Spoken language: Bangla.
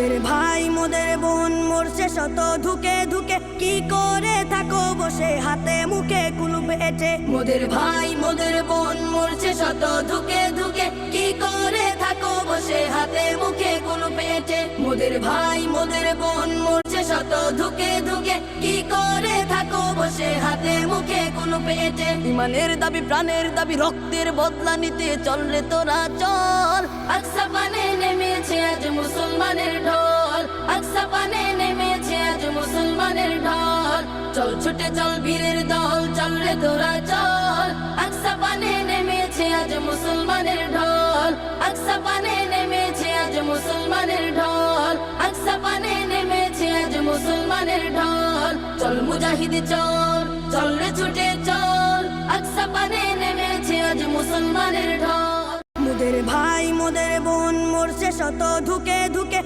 মোদের ভাই, মোদের বোন, মরছে শত ধুকে ধুকে। কি করে থাকো বসে হাতে মুখে কুলুপ এঁটে মোদের ভাই, মোদের বোন, মরছে শত ধুকে ধুকে। কি করে থাকো বসে হাতে মুখে কুলুপ এঁটে মোদের ভাই, মোদের বোন, মরছে শত ধুকে ধুকে। কি করে থাকো বসে হাতে মুখে কুলুপ এঁটে ইমানের দাবি, প্রাণের দাবি, রক্তের বদলা নিতে চল রে তোরা, চল। আকসা পানে নেমেছে আজ মুসলমানের ঢল। আকসা পানে নেমেছে আজ মুসলমানের ঢল। চল ছুটে চল বীরের দল, চল রে তোরা চল। আকসা পানে নেমেছে আজ মুসলমানের ঢল। আকসা পানে নেমেছে আজ মুসলমানের ঢল। আকসা পানে নেমেছে আজ মুসলমানের ঢল। চল মুজাহিদ চল চল রে ছুটে চল। আকসা পানে নেমেছে আজ মুসলমানের ঢল। মোদের ভাই মোদের বোন মরছে শত ধুকে ধুকে।